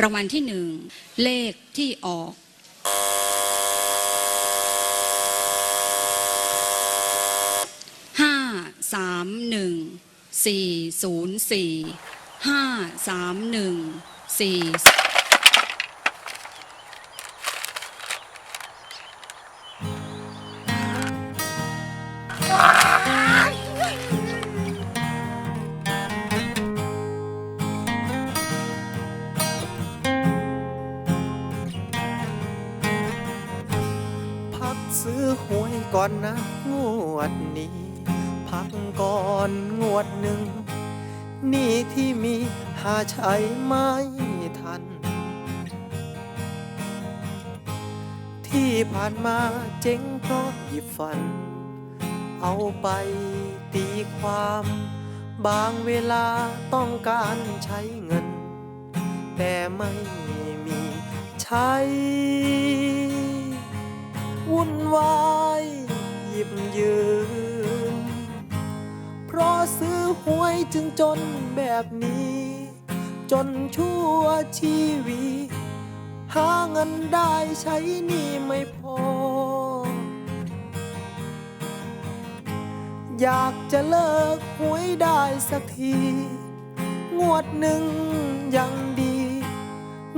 รางวัลที่หนึ่งเลขที่ออกห้าสามหนึ่งสี่ศูนย์สี่ห้าสามหนึ่งสี่ ซื้อหวยก่อนนะ งวดนี้ พักก่อนงวดหนึ่งนี่ที่มีหาใช้ไม่ทัน ที่ผ่านมาเจ๊งเพราะหยิบฟัน เอาไปตีความ บางเวลาต้องการใช้เงิน แต่ไม่มีใช้ วุ่นวายหยิบยืมเพราะซื้อหวยจึงจนแบบนี้ จนชั่วชีวิตหาเงินได้ใช้นี่ไม่พอ อยากจะเลิกหวยได้สักที งวดหนึ่งยังดี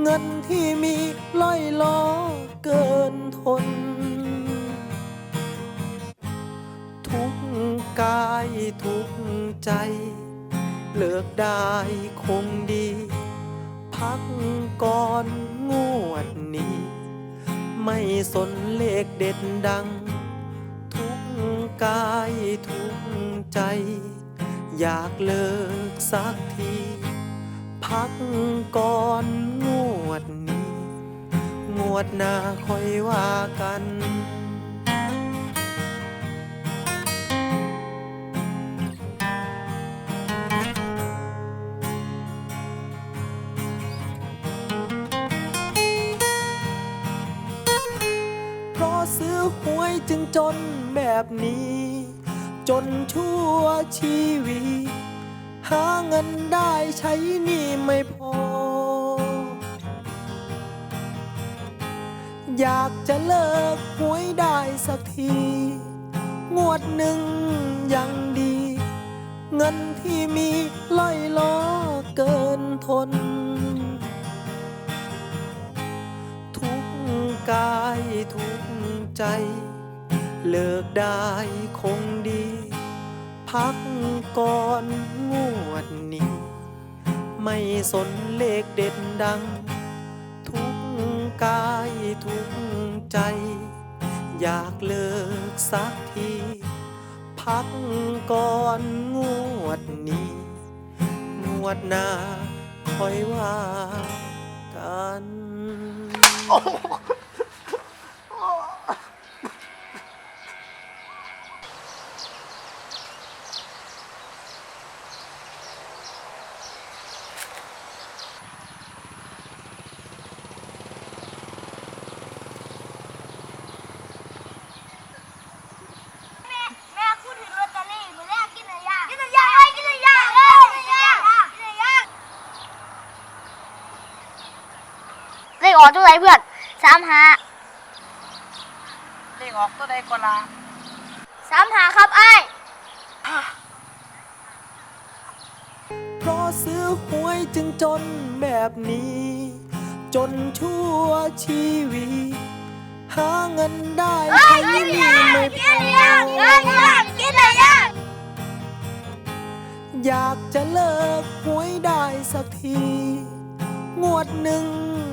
เงินที่มีล่อยล้อเกินทน กกายทุกใจ เลิกได้คงดี พักก่อนงวดนี้ ไม่สนเลขเด็ดดัง ทุกกายทุกใจ อยากเลิกสักที พักก่อนงวดนี้ งวดหน้าค่อยว่ากัน หวยจึงจนแบบนี้ จนชั่วชีวิต หาเงินได้ใช้หนี่ไม่พอ อยากจะเลิกหวยได้สักที งวดหนึ่งยังดี เงินที่มี ใจ เลิกได้คงดี พักก่อนงวดนี้ ไม่สนเลขเด็ดดัง ทุกกายทุกใจ อยากเลิกสักที พักก่อนงวดนี้ งวดหน้าคอยว่ากัน แม่พูดถึงลอตเตอรี่หนูแรกกินอะไรยากกินอะไรยากเลยกินอะไรยากเลยกินอะไรยากกินอะไรยาก เลขออกเท่าไหร่เพื่อนสามหาเลขออกตัวใดก็ลาสามหาครับไอ้ายเพราะซื้อหวยจึงจนแบบนี้ จนชั่วชีวิต หาเงินได้เฮ้ใช้ยหกินนี่อะไรยากไม่กินพอะไรยากกินอะไรยากกินอะไรยากอยากจะเลิกหวยได้สักที งวดหนึ่งยัง